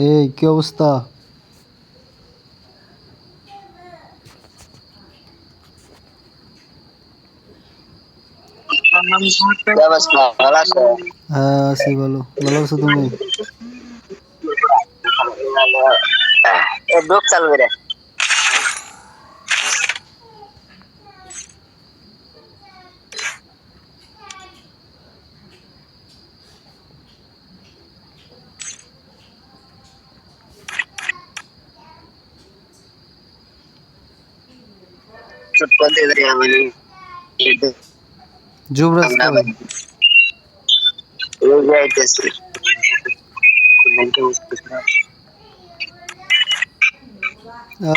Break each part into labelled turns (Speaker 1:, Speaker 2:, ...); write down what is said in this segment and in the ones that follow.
Speaker 1: এই কি অবস্থা? হ্যাঁ আছি ভালো। ভালো আছো তুমি?
Speaker 2: চালু করে।
Speaker 1: যুবরাজ কই?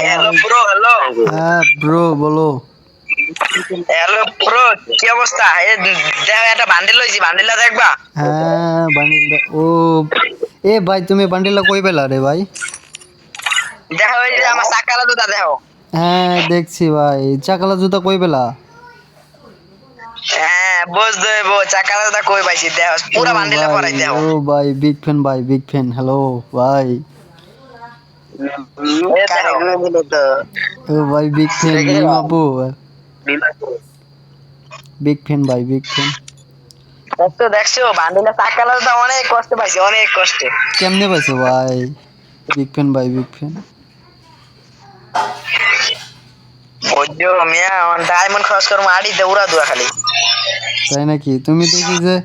Speaker 2: এই হ্যালো ব্রো হ্যালো
Speaker 1: হ্যাঁ ব্রো বলো।
Speaker 2: হ্যালো ব্রো কি অবস্থা? এ দেখো একটা বান্ডিল লইছি বান্ডিলটা দেখবা?
Speaker 1: হ্যাঁ বান্ডিলটা ও এ ভাই তুমি বান্ডিলটা কই পেলা রে ভাই?
Speaker 2: দেখো যে আমার সাকালা দুটা দেখো।
Speaker 1: হ্যাঁ দেখছি ভাই। চাকালা জুতা কই পেলা?
Speaker 2: হ্যাঁ চাকালা কই পাইছি? পুরো
Speaker 1: ও ভাই,
Speaker 2: পরাই দেখো
Speaker 1: ও ভাই বিগ ফ্যান ভাই বিগ ফ্যান হ্যালো ভাই। ও ভাই বিগ ফ্যান ফ্যান ভাই বিগ ফ্যান
Speaker 2: দেখছ চাকালা অনেক কষ্ট পাইছি অনেক কষ্টে।
Speaker 1: কেমনে পাইছো ভাই? বিগ ফ্যান ভাই বিগ ফ্যান
Speaker 2: বুঝছ মিয়া ডায়মন্ড খরচ করব আড়িতে উড়া দুয়া খালি।
Speaker 1: তাই নাকি? তুমি দেখি যে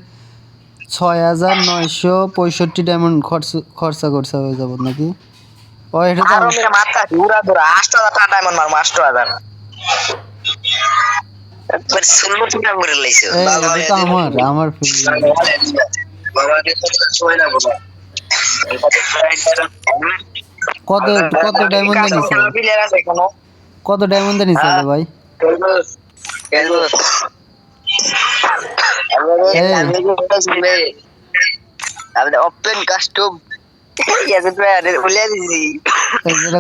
Speaker 1: ছয় হাজার নয়শো পঁয়ষট্টি ডায়মন্ড খরচ খরচা হয়ে যাব নাকি? ও এটা তো
Speaker 2: আরও মিয়া মাথা উড়া দুরা আষ্ট হাজার টাকা ডায়মন্ড মারবো আষ্ট হাজার একবার ষোলো টাকা করে লাইছো
Speaker 1: এই, এটা তো আমার কত কত ডায়মন্ড কত ডায়মন্ড নিছে রে ভাই?
Speaker 2: ওপেন কাস্টম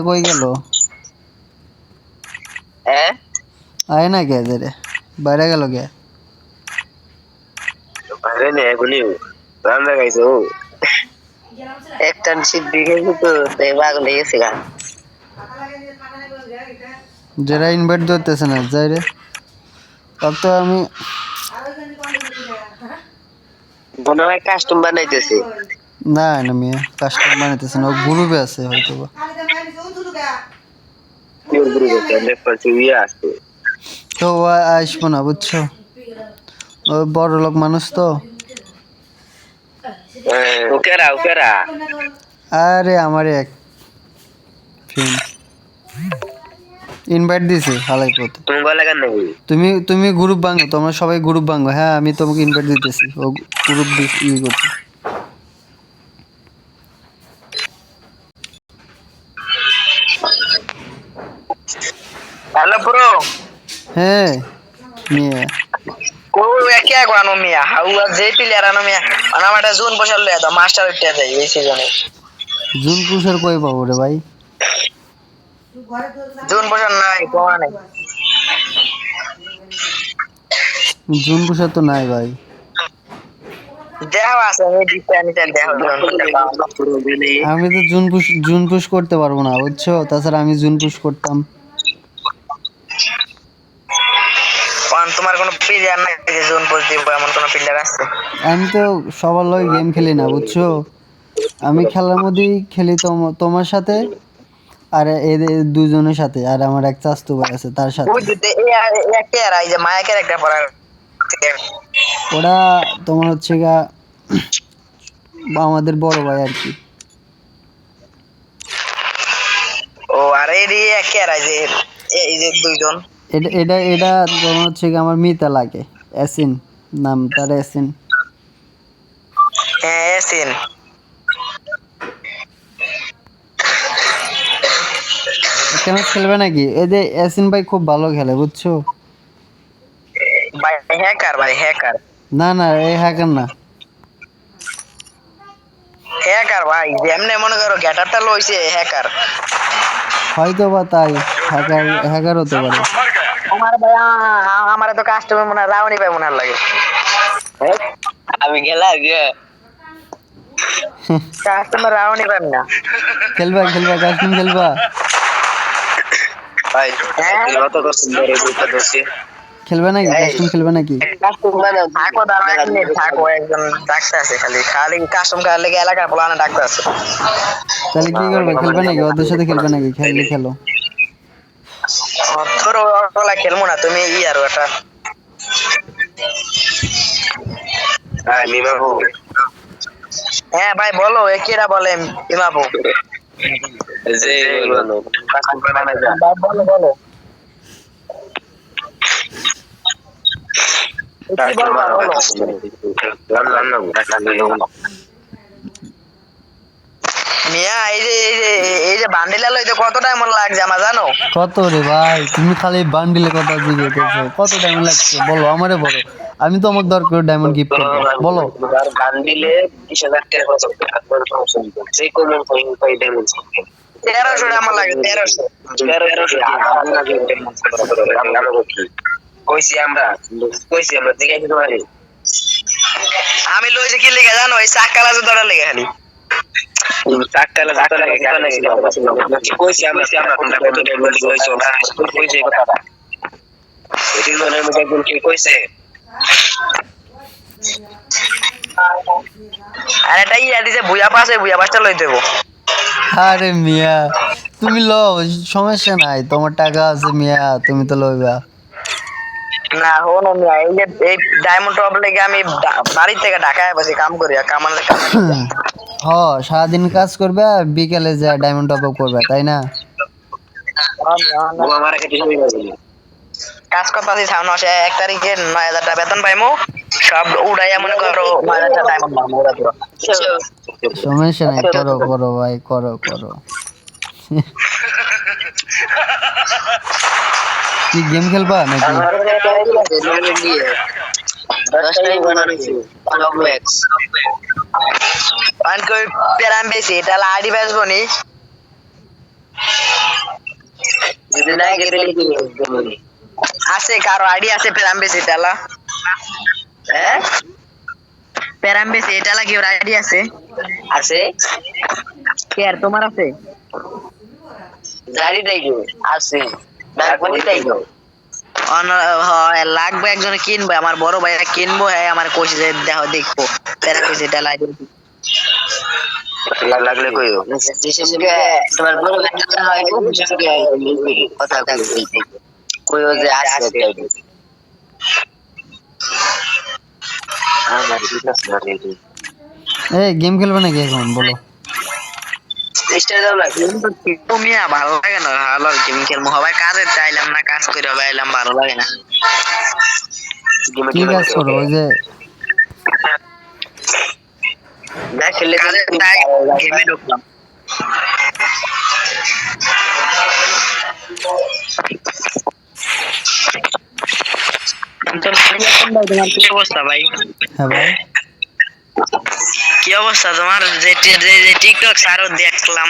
Speaker 1: কই গেল?
Speaker 2: হ্যাঁ
Speaker 1: আয় না কে যে রে? বাইরে গেল কে?
Speaker 2: আরে নে এগুলি রান্না খাইছো একটা
Speaker 1: যারা ইনভাইট ধরতেছে না যাই রে। তো আমি
Speaker 2: মনে হয় কাস্টম বানাইতেছে।
Speaker 1: না না মেয়ে কাস্টম বানাইতেছে না। গ্রুপে আছে হয়তো বা তো ও আসব না বুঝছ? বড় লোক মানুষ তো।
Speaker 2: ওকেরা ওকেরা
Speaker 1: আরে আমার এক ইনভাইট দিছে হালাই পথে
Speaker 2: তুমি
Speaker 1: তুমি গ্রুপ ভাঙো তোমরা সবাই গ্রুপ ভাঙো। হ্যাঁ আমি তোমাকে ইনভাইট দিতেছি ও গ্রুপ ই করছে
Speaker 2: হ্যালো ব্রো।
Speaker 1: হ্যাঁ নিয়ে
Speaker 2: কো মিয়া। হাউয়া যে প্লেয়ার আনো মিয়া জোন বসাল লয়া দাও মাস্টার উঠতে দেয় এই সিজনে
Speaker 1: জুন পুষার কই পাবো রে ভাই?
Speaker 2: জোন বসাল নাই কোয়া নাই।
Speaker 1: জুন পুষার তো নাই ভাই।
Speaker 2: আমি
Speaker 1: তো জুন পুষ জুন পুষ করতে পারব না বুঝছ? তাছাড়া আমি জুন পুষ করতাম।
Speaker 2: তোমার কোনো প্লেয়ার নাই যে জোন পোস্ট দিব এমন কোনো প্লেয়ার আছে?
Speaker 1: আমি তো সবার লগে গেম খেলি না বুঝছ? আমি খেলার মধ্যেই খেলি তোমার সাথে আর এদের দুজনের সাথে আর আমার এক চাস্তু ভাই আছে তার সাথে। ওরা তোমার হচ্ছে গা আমাদের বড় ভাই আর কি।
Speaker 2: ও আর এই একে আর এই যে দুইজন।
Speaker 1: এটা এটা এটা তোমার হচ্ছে আমার মিতা লাগে এসিন নাম তার এসিন
Speaker 2: হ্যাঁ এসিন
Speaker 1: একটা ম্যাচ খেলবে নাকি? এই যে এসিন ভাই খুব ভালো খেলে বুঝছ?
Speaker 2: ভাই হ্যাকার ভাই হ্যাকার
Speaker 1: না না এই হ্যাকার না।
Speaker 2: হ্যাকার ভাই যেমনে মনে করো গেটারটা লইছে হ্যাকার
Speaker 1: হয়তো বা তাই হ্যাকার হ্যাকার হতে পারে।
Speaker 2: আমার ভাই আমার তো কাস্টমার মনে হয় রাউনি ভাই মনে হয় লাগে। আমি গেলাম কাস্টমার রাউনি ভাই না।
Speaker 1: খেলবা খেলবা কাস্টমার খেলবা।
Speaker 3: ভাই
Speaker 2: হ্যাঁ।
Speaker 3: খেলবা তো করছেন ধরে দোষী
Speaker 1: খেলবা নাকি? কাস্টম খেলবা নাকি?
Speaker 2: থাকো দাঁড়া এক থাকো একজন ডাক্তার আছে খালি। খালি কাস্টম লেগে এলাকার ডাক্তার আছে
Speaker 1: তাহলে কি করবে? খেলবা নাকি? ওদের সাথে খেলবা নাকি? খেললে খেলো।
Speaker 2: তোর ওগুলা খেলব না তুমি ই আর ওটা।
Speaker 3: হ্যাঁ
Speaker 2: হ্যাঁ ভাই বলো এ কেরা বলে ইমাবু
Speaker 3: যে বলো। কাস্টম
Speaker 2: বলো বলো কি বলবা বলো মিয়া এই যে এই যে এই যে বান্ডিলা লইতে কত টাইম লাগছে আমার জানো?
Speaker 1: কত রে ভাই? তুমি খালি বান্ডিলে কথা জিজ্ঞেস কত টাইম লাগছে? বলো আমারে বলো। আমি তো আমার দরকার ডায়মন্ড গিফট করব। বলো।
Speaker 3: বান্ডিলে বিশ হাজার টাকা খরচ হবে যে কোনো পয়েন্ট পাই ডায়মন্ড
Speaker 2: তেরোশো। আমার লাগে তেরোশো।
Speaker 3: কইছি আমরা। কইছি আমরা দিতে পারি
Speaker 2: আমি লইছে কি লেগে জানো এই চাক্কালা জুতোটা লেগে খালি।
Speaker 3: চারটালে চারটালে কেন কইছি আমরা আমরা কোনটা কত ডায়মন্ড কইছো না কইছি কথাটা এটির মনে মধ্যে একজন কি কইছে।
Speaker 2: আর এটা ইয়া দিছে বুয়া পাশে বুয়া পাশটা লই দেবো
Speaker 1: আরে মিয়া তুমি লো সমস্যা নাই তোমার টাকা আছে মিয়া তুমি তো লইবা।
Speaker 2: না হো না এই যে এই ডায়মন্ড টপ লেগে আমি বাড়ি থেকে ঢাকায় বসে কাম করি আর কামানোর কাম
Speaker 1: হ সারাদিন কাজ করবে আর বিকেলে যা ডায়মন্ড টপ করবে তাই না?
Speaker 2: কাজ করতেছি সামনে মাসে এক তারিখে নয় হাজার টাকা বেতন পাইমু সব উড়াইয়া মনে করো নয় হাজার টাকা।
Speaker 1: সমস্যা নাই করো করো ভাই করো করো। কি গেম খেলবা নাকি?
Speaker 2: আছে। কারও আইডি আছে পেরাম বেশি টালা হ্যাঁ পেরাম বেশি এটা লাগি ওর আইডি আছে আছে কে আর তোমার আছে গাড়ি দেইগো আছে লাগবে একজন কিনবে আমার বড় ভাইরা কিনবো হ্যাঁ আমার কইছে যে দেখো দেখব। পেরাম বেশি
Speaker 3: লাগলে কইও।
Speaker 2: যেসবকে তোমার বড় ভাইটা হয় যেসবকে কথা কই কইও যে
Speaker 1: এই গেম খেলবে নাকি এখন? বলো।
Speaker 2: মিয়া ভালো লাগে না ভালো গেম খেলব। সবাই কাজে চাইলাম না কাজ করে বাইলাম ভালো লাগে না।
Speaker 1: কি কাজ করো? ওই যে
Speaker 2: কাজে গেমে ঢুকলাম। অবস্থা ভাই?
Speaker 1: হ্যাঁ ভাই।
Speaker 2: কি অবস্থা তোমার? যে যে টিকটক সারও দেখলাম।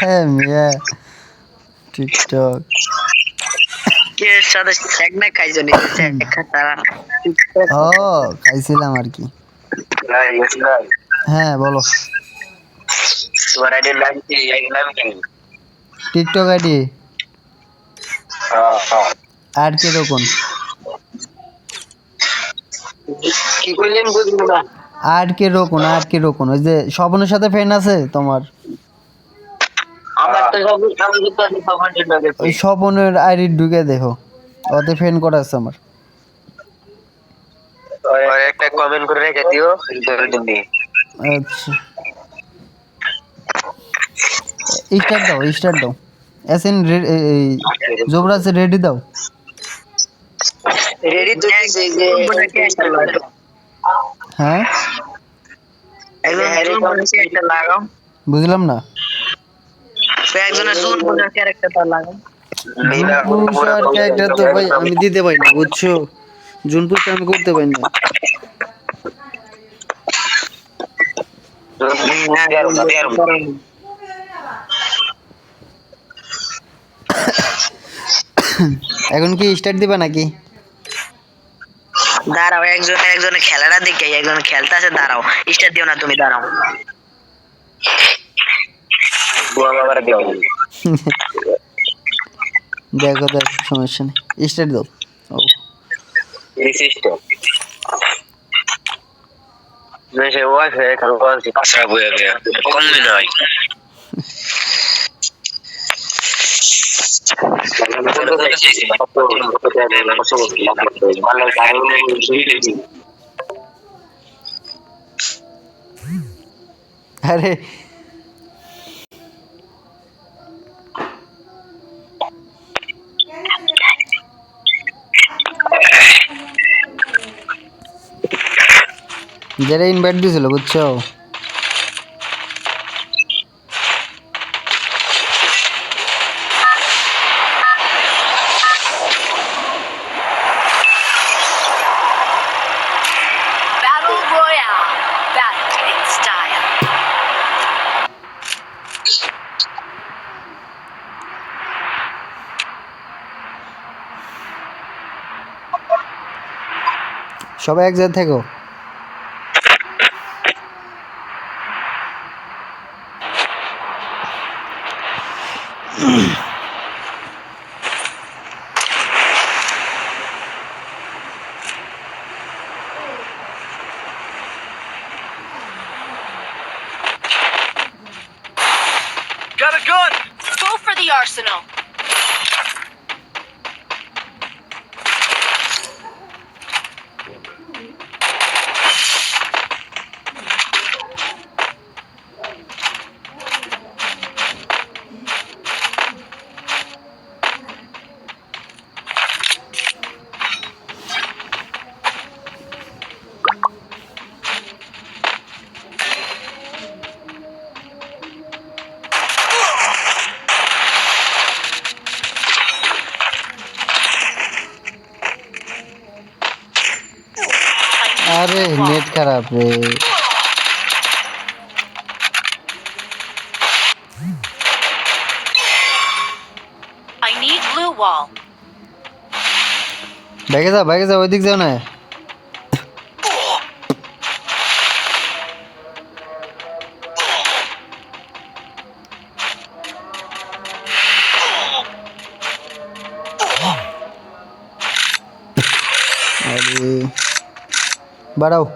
Speaker 1: হ্যাঁ মিয়া টিকটক
Speaker 2: কে সাথে না খাইছো নি
Speaker 1: ও খাইছিলাম আর কি। হ্যাঁ বলো।
Speaker 3: তোমার আইডি নাম কি? এই নাম কি?
Speaker 1: TikTok ID.
Speaker 3: হ্যাঁ হ্যাঁ।
Speaker 1: আর কে রকম
Speaker 3: কি কইলেন বুঝব না।
Speaker 1: আর কে রকম আর কে রকম ওই যে স্বপনের সাথে ফ্রেন্ড আছে তোমার?
Speaker 3: আমার তো সব আমি তো সবার জন্য
Speaker 1: ওই স্বপনের আইডি ঢুকে দেখো ওতে ফ্রেন্ড করা আছে আমার।
Speaker 3: আর একটা কমেন্ট করে রেখে দিও
Speaker 1: আচ্ছা। স্টার্ট দাও স্টার্ট দাও। এসএন জোবরাজ রেডি দাও।
Speaker 2: রেডি তো দিছে
Speaker 1: হ্যাঁ
Speaker 2: একজন জুন বলে একটা লাগাও
Speaker 1: বুঝলাম না
Speaker 2: তো একজনের জুন বলে ক্যারেক্টারটা লাগাও
Speaker 1: জুনপুষার ক্যারেক্টার তো ভাই আমি দিতে পারি না বুঝছ জুনপুষা আমি করতে পারি না এখন কি স্টার্ট দিবা নাকি
Speaker 2: দাঁড়াও একজন একজনে খেলাটা দেখে একজন খেলতে আছে দাঁড়াও। স্টার দিও না তুমি দাঁড়াও।
Speaker 1: দেখো দেখো সমস্যা নেই। স্টার্ট দাও। ও। আরে। যারা ইনভাইট দিয়েছিল বুঝছ? সবাই এক জায়গায় থেকো। আরে নেট খারাপ রে।
Speaker 4: I need blue wall.
Speaker 1: ব্যাগে যাও ব্যাগে যাও ওইদিক যাও না। আরে। bắt đâu